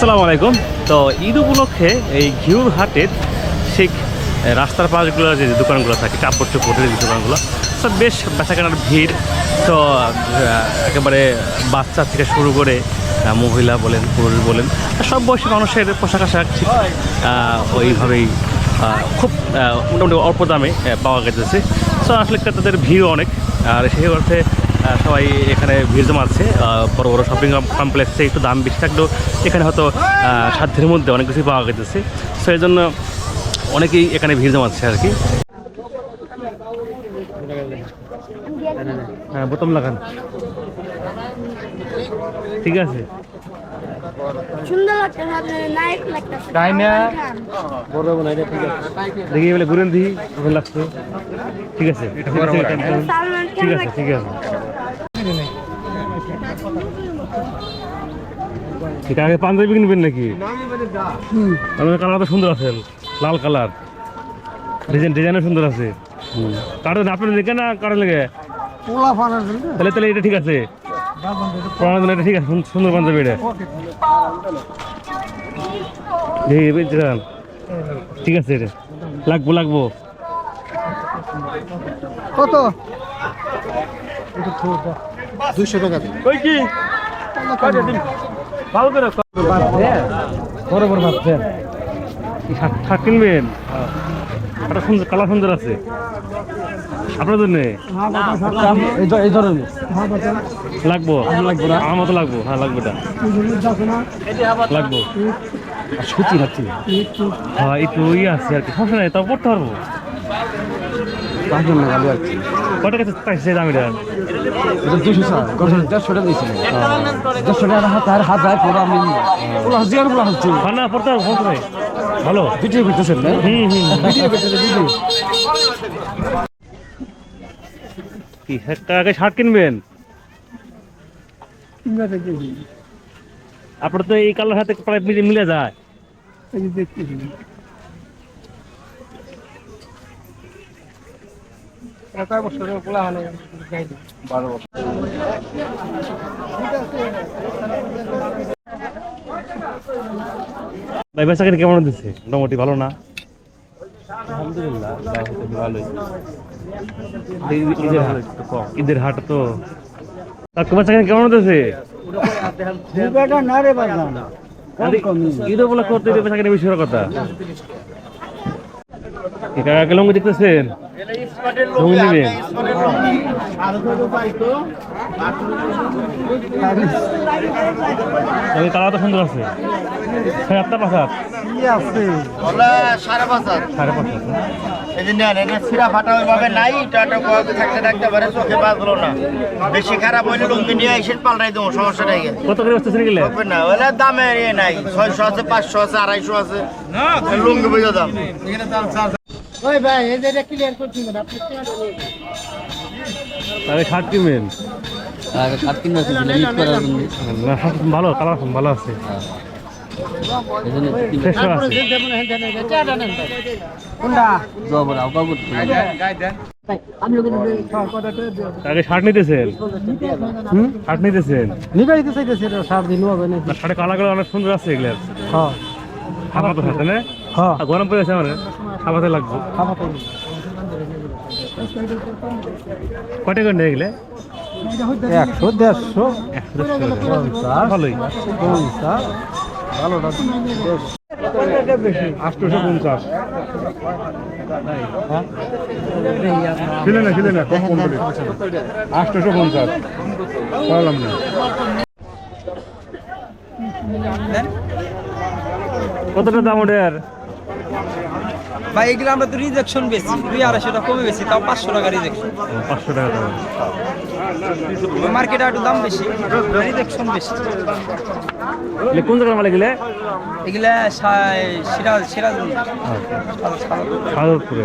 আসসালামু আলাইকুম। তো ঈদ উপলক্ষে এই ঘিউর হাটের সেই রাস্তার পাশগুলো যে দোকানগুলো থাকে, কাপড় চোপড়ের যে দোকানগুলো সব বেশ বেচাকেনার ভিড়। তো একেবারে বাচ্চা থেকে শুরু করে মহিলা বলেন, পুরুষ বলেন সব বয়সী মানুষের পোশাক আশাক ঠিক ওইভাবেই খুব মোটামুটি অল্প দামে পাওয়া গেছে। তো আসলে ক্রেতাদের ভিড়ও অনেক, আর সেই অর্থে সবাই এখানে ভিড় জমাচ্ছে বড় বড় শপিং কমপ্লেক্সে একটু দাম বেশি থাকলেও এখানে হয়তো সাধ্যের মধ্যে অনেক কিছুই পাওয়া গেছে। সো এই জন্য অনেকেই এখানে ভিড় জমাচ্ছে আর কি। হ্যাঁ বোতাম লাগান। ঠিক আছে। দেখি বলে ঘুরেন দিই লাগছে। ঠিক আছে। ঠিক আছে, ঠিক আছে। ঠিক আছে ঠিক পাঞ্জাবি কিনবেন নাকি? আপনার কালার তো সুন্দর আছে লাল কালার। ডিজাইন ডিজাইনও সুন্দর আছে। কারণ আপনার লেগে না কারণ লেগে? তাহলে তাহলে এটা ঠিক আছে। পড়ানোর জন্য এটা ঠিক আছে সুন- সুন্দর পাঞ্জাবি এটা। ঠিক আছে এটা। লাগবো লাগবো। কত? দুশো টাকা। ওই কি? ভালো করে বড় বড় ভাবছেন কি শাক শাক কিনবেন। একটা সুন্দর কালার সুন্দর আছে। আপনার জন্য? এই ধরনের লাগবো? লাগবো না। আমার মতো লাগবো? হ্যাঁ লাগবে এটা। লাগবো। হ্যাঁ একটু ইয়ে আছে আর কি। সমস্যা নাই তাও পড়তে পারব। পাঁচজন না গালি আর কি কত এটা দুশো স্যার কত দেড়শো টাকা দিয়েছিল দেড়শো টাকা হাত আর হাত যায় পুরো আমি পুরো হাসি আর পুরো হাসছি হ্যাঁ না পড়তে সমস্যা নাই ভালো। ভিডিও করতেছেন না? হুম হুম ভিডিও করতেছে ভিডিও। কি একটা আগে শার্ট কিনবেন? আপনার তো এই কালার হাতে প্রায় মিলে মিলে যায় ভাই বেচা কিনে কেমন দিচ্ছে মোটামুটি ভালো না? আলহামদুলিল্লাহ ভালোই। ঈদের হাট। তো। কেমন দিচ্ছে না রে বাজান ঈদ বলে করতে কথা? কি লঙ্গি দেখতেছেন? লঙ্গি নেবেন। লঙ্গি তো সুন্দর আছে। সাড়ে আটটা পাঁচ হাত কি আছে ওলা সাড়ে পাঁচ হাত। সাড়ে পাঁচ হাত। এই যে নেন এটা সিরা ফাটা ওইভাবে নাই টাটা কয়েক থাকতে থাকতে পারে চোখে না। বেশি খারাপ হইলে লুঙ্গি নিয়ে এসে পাল্টাই দেবো সমস্যা নাই। কত করে বসতেছেন গেলে হবে না দামে ইয়ে নাই ছয়শো আছে পাঁচশো আছে আড়াইশো আছে। লুঙ্গি বুঝে দাম ওই ভাই এটা ক্লিয়ার করছি না আপনি তাহলে শার্ট কিনবেন? আগে কাট কিনা আছে মিট করার জন্য। না ভালো কালার ভালো আছে। আগে শার্ট নিতেছেন? শার্ট নিতেছেন? নিবাইতে চাইতেছে দিন হবে না না শার্টে কালার অনেক সুন্দর আছে এগুলো হ্যাঁ। আমার তো সাথে না। হ্যাঁ। গরম পড়ে আছে আমার। খাবাতে লাগবে। খাবার তো কটা করে নিয়ে গেলে? একশো দেড়শো টাকা। ভালোই। পঞ্চাশ ভালোটা আটশোশো পঞ্চাশ। ছিল না না আটশোশো পঞ্চাশ। পারলাম না। কতটা দাম ওটার? ভাই এগুলো আমরা তো রিজেকশন বেশি দুই আড়াইশো টাকা কমে বেশি তাও পাঁচশো টাকা রিজেকশন পাঁচশো টাকা দাম। মার্কেটে একটু দাম বেশি রিজেকশন বেশি। এগুলো কোন জায়গার গেলে এগুলা? সাই- সিরাজ সিরাজ সাদরপুরে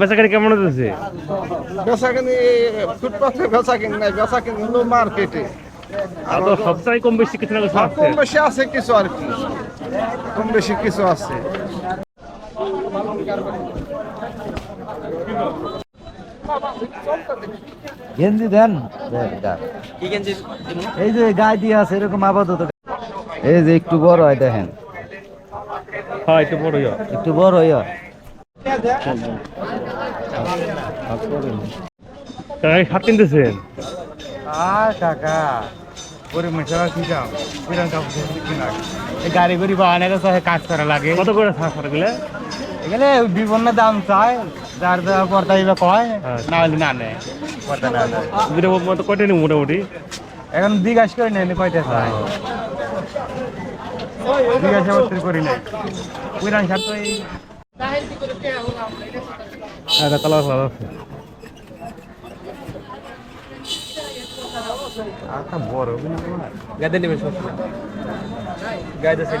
বেচাকারি কেমন হতেছে বেচাকিনি ফুটপাথে বেচাকিনি নাই বেচাকিনি হলো মার্কেটে তো সবটাই কম বেশি কিছু না কিছু আছে। কম বেশি আছে কিছু আর কি। কম বেশি কিছু আছে। গেঞ্জি দেন? এই যে গায়ে দিয়ে আছে এরকম আপাতত। এই যে একটু বড় হয় দেখেন। হ্যাঁ একটু বড় ইয়া একটু বড় হয়। হাত কিনতেছেন? আর কাকা গরিব মেশারা কি যাও বিরান কাপড় কিনা এই গাড়ি গড়ি সাথে কাজ করা লাগে। কত করে থাকা গেলে? এখানে বিভিন্ন দাম চায়। যার যা পর্দা এবার কয় না হলে না নেয়। পর্দা না নেয়। কয়টা নেব মোটামুটি? এখন জিজ্ঞাসা করে নেন কয়টা চায়? জিজ্ঞাসা করতে করি নাই। বিরান সার আচ্ছা আছে। আচ্ছা বড় গায়ে নেবেন সব গায়ে সেট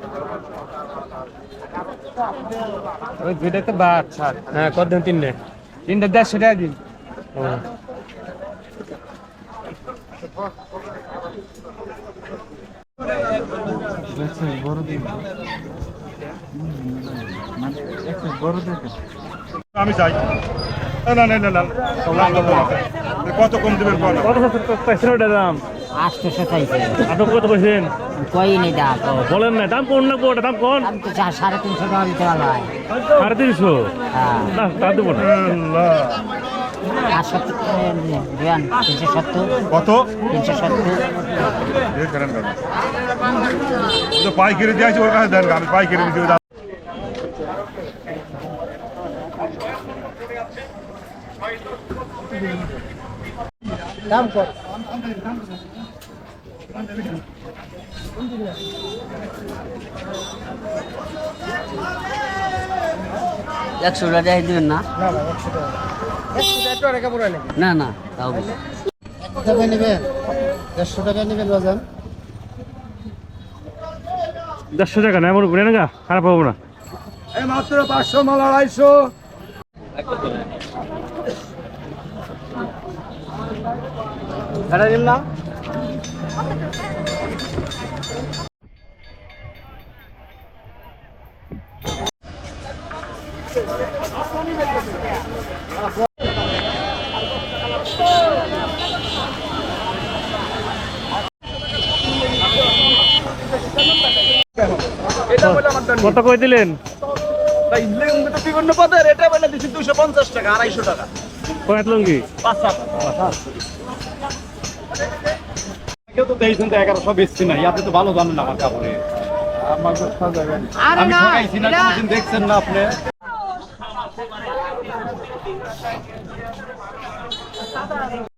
ওই দুইটা তো বাদ ছাড় হ্যাঁ কত দেন তিনটে তিনটা দেড়শো টাকা দিন আমি চাই না না না না কত কম দেবেন কত দাম আটশোশো চাইছে। আপনি কত কইছেন কইনি দাম? বলেন না দাম কোন না ওটা দাম কোন দাম তো সাড়ে তিনশো টাকা দিতে হয় সাড়ে তিনশো? হ্যাঁ। না তা দেবো না। তিনশো সত্তর। কত? তিনশো সত্তর। পাইকারি দিয়েছে ওর কাছে দেন আমি পাইকারি দাম। একশো টাকা দিয়ে দিবেন না? না না তাও বলি। দেড়শো টাকা না এমন বলে না খারাপ হব না। এই মাত্র পাঁচশো মাল আড়াইশো। না? কত কই দিলেন? বিভিন্ন পদের এটা বলে দিচ্ছি দুশো পঞ্চাশ টাকা আড়াইশো টাকা। কয়েক লঙ্গি? কেউ তো তেইশ এগারোশো বেচছি না আপনি তো ভালো জানেন আমার কাপড়ে। আমি ঠকাইছি না কোনোদিন দেখছেন না আপনি?